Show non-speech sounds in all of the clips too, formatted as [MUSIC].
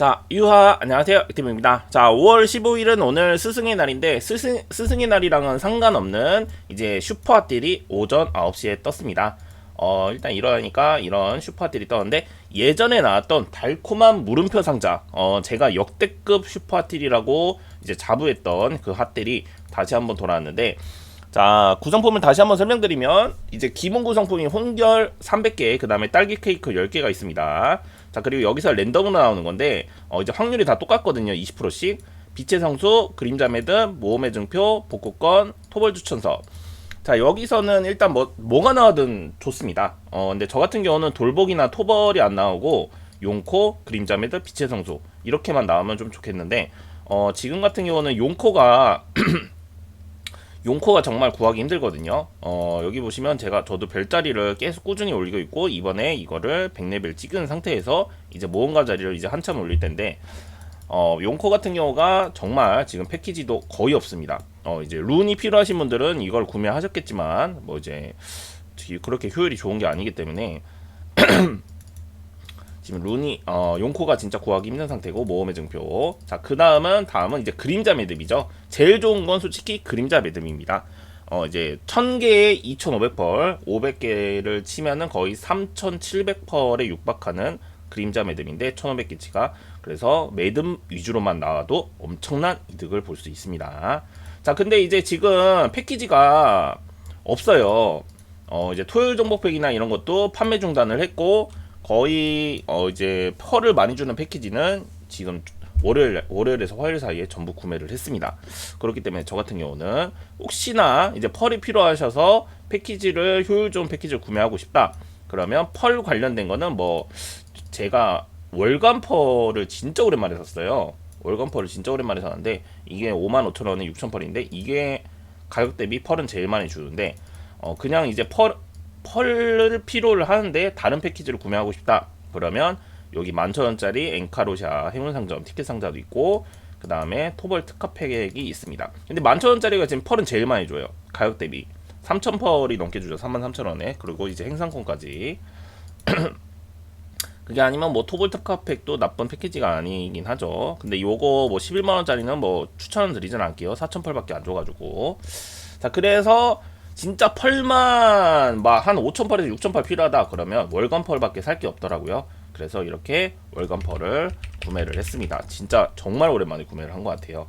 자, 유하, 안녕하세요. 팀입니다. 자, 5월 15일은 오늘 스승의 날인데, 스승, 스승의 날이랑은 상관없는 이제 슈퍼핫딜이 오전 9시에 떴습니다. 어, 일단 이러니까 이런 슈퍼핫딜이 떴는데, 예전에 나왔던 달콤한 물음표 상자, 어, 제가 역대급 슈퍼핫딜이라고 이제 자부했던 그 핫딜이 다시 한번 돌아왔는데, 자 구성품을 다시 한번 설명드리면 이제 기본 구성품이 홍결 300개 그 다음에 딸기 케이크 10개가 있습니다 자 그리고 여기서 랜덤으로 나오는 건데 어 이제 확률이 다 똑같거든요 20%씩. 빛의 성수 그림자 매듭 모험의 증표 복구권 토벌 추천서. 자 여기서는 일단 뭐 뭐가 나와든 좋습니다. 어 근데 저 같은 경우는 돌복이나 토벌이 안 나오고 용코 그림자 매듭 빛의 성수. 이렇게만 나오면 좀 좋겠는데 어 지금 같은 경우는 용코가 [CLEARS THROAT] 용코가 정말 구하기 힘들거든요. 어, 여기 보시면 제가 저도 별자리를 계속 꾸준히 올리고 있고 이번에 이거를 100레벨 찍은 상태에서 이제 모험가 자리를 이제 한참 올릴 텐데 어, 용코 같은 경우가 정말 지금 패키지도 거의 없습니다. 어, 이제 룬이 필요하신 분들은 이걸 구매하셨겠지만 뭐 이제 그렇게 효율이 좋은 게 아니기 때문에 [CLEARS THROAT] 지금 룬이 어, 용코가 진짜 구하기 힘든 상태고 모험의 증표. 자, 그 다음은 다음은 이제 그림자 매듭이죠. 제일 좋은 건 솔직히 그림자 매듭입니다. 어, 이제 1000개에 2500펄, 500개를 치면은 거의 3700펄에 육박하는 그림자 매듭인데 1500개치가 그래서 매듭 위주로만 나와도 엄청난 이득을 볼 수 있습니다. 자, 근데 이제 지금 패키지가 없어요. 어, 이제 토요일 정복팩이나 이런 것도 판매 중단을 했고 거의 어 이제 펄을 많이 주는 패키지는 지금 월요일 월요일에서 화요일 사이에 전부 구매를 했습니다. 그렇기 때문에 저 같은 경우는 혹시나 이제 펄이 필요하셔서 패키지를 효율 좋은 패키지를 구매하고 싶다. 그러면 펄 관련된 거는 뭐 제가 월간 펄을 진짜 오랜만에 샀어요. 월간 펄을 진짜 오랜만에 샀는데 이게 55,000원에 6,000펄인데 이게 가격 대비 펄은 제일 많이 주는데 어 그냥 이제 펄 펄을 필요를 하는데 다른 패키지를 구매하고 싶다. 그러면 여기 만천원짜리 엔카로샤 행운 상점 티켓 상자도 있고 그 다음에 토벌 특화 팩이 있습니다. 근데 만천원짜리가 지금 펄은 제일 많이 줘요. 가격 대비 3,000펄이 넘게 주죠. 33,000원에 그리고 이제 행상권까지 [CLEARS THROAT] 그게 아니면 뭐 토벌 특화 팩도 나쁜 패키지가 아니긴 하죠. 근데 요거 뭐 11만원짜리는 뭐 추천 드리진 않게요. 4,000펄밖에 안 줘가지고 자 그래서 진짜 펄만 막 한 5,000펄에서 6,000펄 필요하다 그러면 월간 펄밖에 살 게 없더라고요. 그래서 이렇게 월간 펄을 구매를 했습니다. 진짜 정말 오랜만에 구매를 한 것 같아요.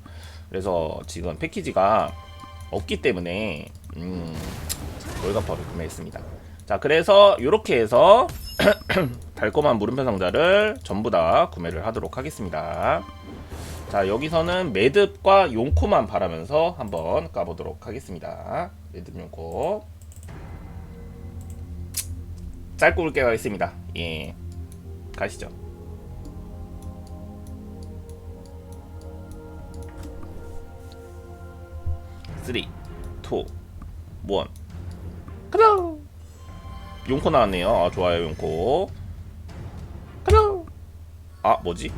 그래서 지금 패키지가 없기 때문에 음, 월간 펄을 구매했습니다. 자 그래서 이렇게 해서 [CLEARS THROAT] 달콤한 물음표 상자를 전부 다 구매를 하도록 하겠습니다. 자 여기서는 매듭과 용코만 바라면서 한번 까보도록 하겠습니다. 매듭 용코 짧고 굵게 가겠습니다. 예 가시죠. 쓰리, 투, 원. 가자. 용코 나왔네요. 아, 좋아요, 용코. 가자. 아, 뭐지?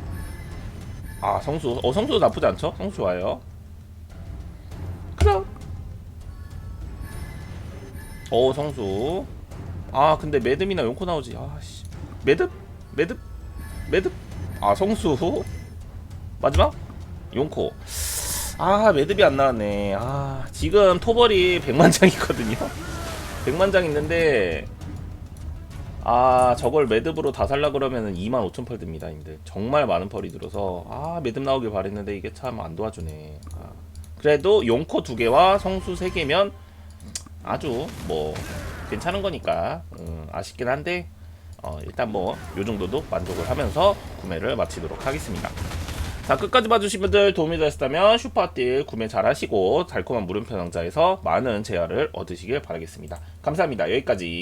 아, 성수. 어, 성수 나쁘지 않죠? 성수 좋아요. 가자. 어, 성수. 아, 근데 매듭이나 용코 나오지. 아, 씨. 매듭? 매듭? 매듭? 아, 성수. 마지막? 용코. 아, 매듭이 안 나왔네. 아, 지금 토벌이 100만 장 있거든요. [LAUGHS] 100만 장 있는데 아 저걸 매듭으로 다 살라 그러면은 2만 5천 펄 듭니다 님들. 정말 많은 펄이 들어서 아 매듭 나오길 바랬는데 이게 참 안 도와주네. 아, 그래도 용코 두 개와 성수 세 개면 아주 뭐 괜찮은 거니까 음, 아쉽긴 한데 어, 일단 뭐 요 정도도 만족을 하면서 구매를 마치도록 하겠습니다. 자 끝까지 봐주신 분들 도움이 되셨다면 슈퍼딜 구매 잘 하시고 달콤한 물음표 상자에서 많은 제화를 얻으시길 바라겠습니다. 감사합니다. 여기까지